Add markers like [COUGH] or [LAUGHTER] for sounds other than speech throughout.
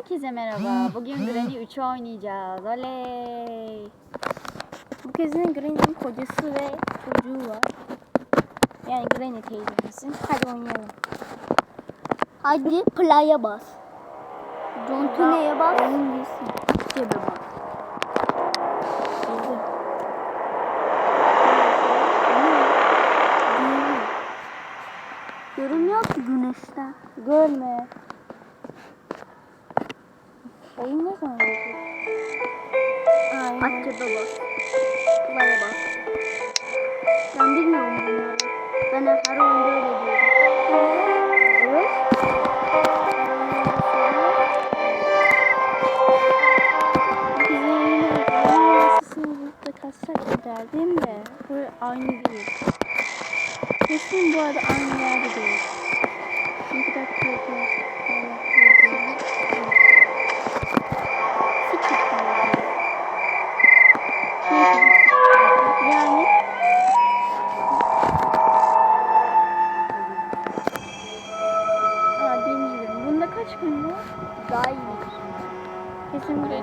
Herkese merhaba. [GASPS] Bugün Granny 3 oynayacağız. Oley. Bu kez yine Granny'nin kocası ve çocuğu var. Yani Granny teyzemizin. Hadi oynayalım. Hadi play'a bas. John Tune'ye bas. Oyun değilsin. Cebe bas. Görünmüyor ki güneşten. Görme. Oyun ne zaman olacak? Aç cebe bas. Play'a bas. Ben bilmiyorum bunları. Ben her oyunda öyle diyorum. Evet. Her oyunda söylüyorum. Bizim yine üniversitesine burada kaçsak derdim de böyle aynı değil. Kesin bu arada aynı yerde değil. Çünkü dakika yapıyoruz.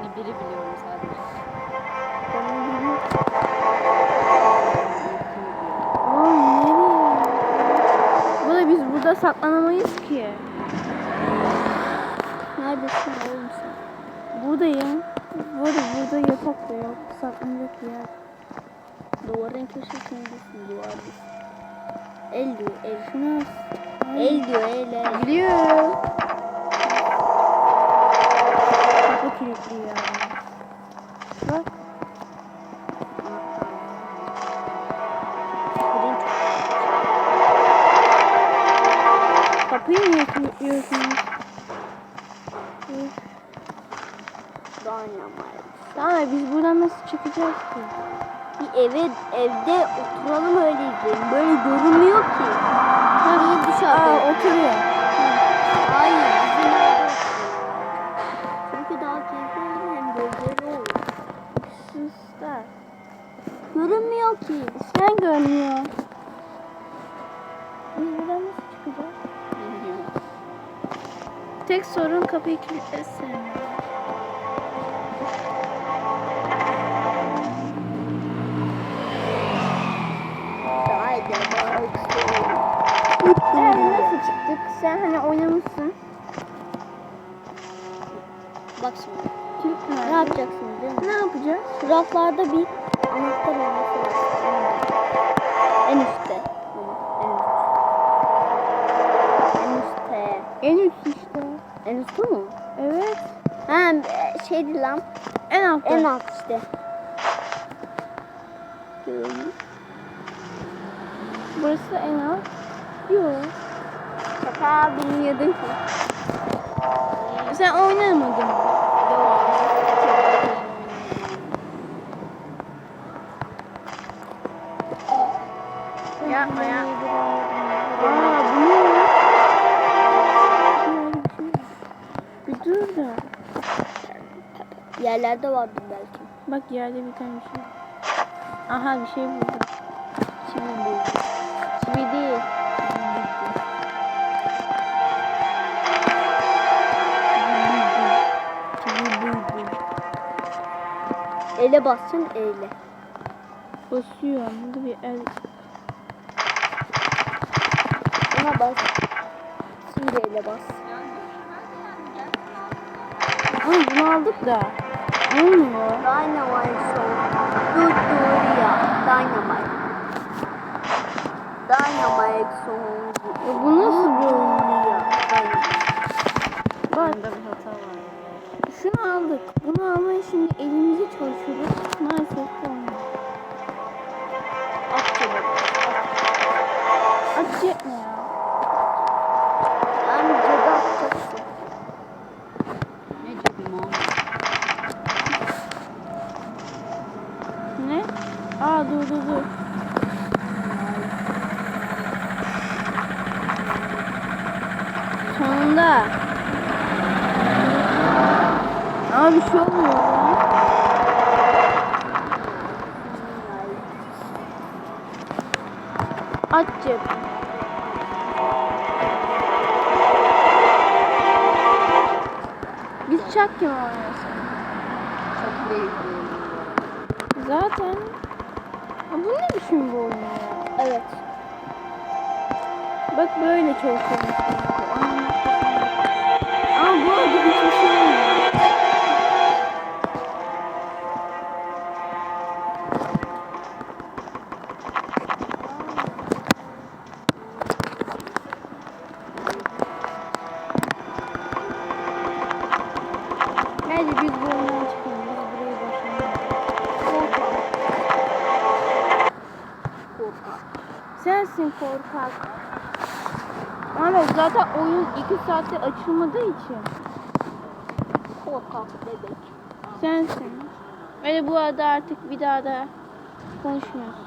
Granny 1'i biliyorum sadece. Oğlum nereye? Bu da biz burada saklanamayız ki. Neredesin oğlum sen? Buradayım. Burada burada yatak da yok. Saklanacak bir yer. Duvarın köşesindesin duvardasın. El diyor el. Şunu El diyor el el. Biliyorum. Kilitli ya. Bak. Kapıyı niye kilitliyorsunuz? Daha biz buradan nasıl çıkacağız ki? Bir eve evde oturalım öyle izleyelim. Böyle görünmüyor ki. Niye dışarıda? Aa oturuyor. Tek sorun kapıyı kilitlesin. Sen nasıl çıktık? Sen hani oynamışsın. Bak şimdi. Kilit Ne yapacaksın değil mi? Ne yapacağız? Raflarda bir anahtar olması lazım. En üstte. Ama En üstte. En üst işte. En üstte mi? Evet. Ha şeydi lan. En altta. En alt işte. Burası en alt. Yok. Şaka bilmiyordun ki. Sen oynamadın. Yapma ya. Bir dur da. Yerlerde vardı belki. Bak yerde bir tane şey. Aha bir şey buldum. Çivi bu. Çivi değil. Ele basacaksın ele. Basıyor. Burada bir el. Ona bas. Şimdi ele bas. Ama bunu aldık da. Olmuyor. Dynamite Show. Ya. Dynamite. Dynamite Show. Ya bu nasıl bir oyun? ya? Bak Bunda bir hata var. şunu aldık. Bunu almaya şimdi elimizi çalışıyoruz. Maalesef ki Aa dur dur dur. Sonunda. Aa bir şey olmuyor. At cep. Biz çak kim oynuyorsun? Çok değil. Zaten. Ha, bu ne biçim bir oyun ya? Evet. Bak böyle çalışıyor. Aa bu arada hiçbir şey olmuyor. Bence biz bu Sensin korkak. Evet zaten oyun 2 saatte açılmadığı için. Korkak bebek. Sensin. Ve bu arada artık bir daha da konuşmuyoruz.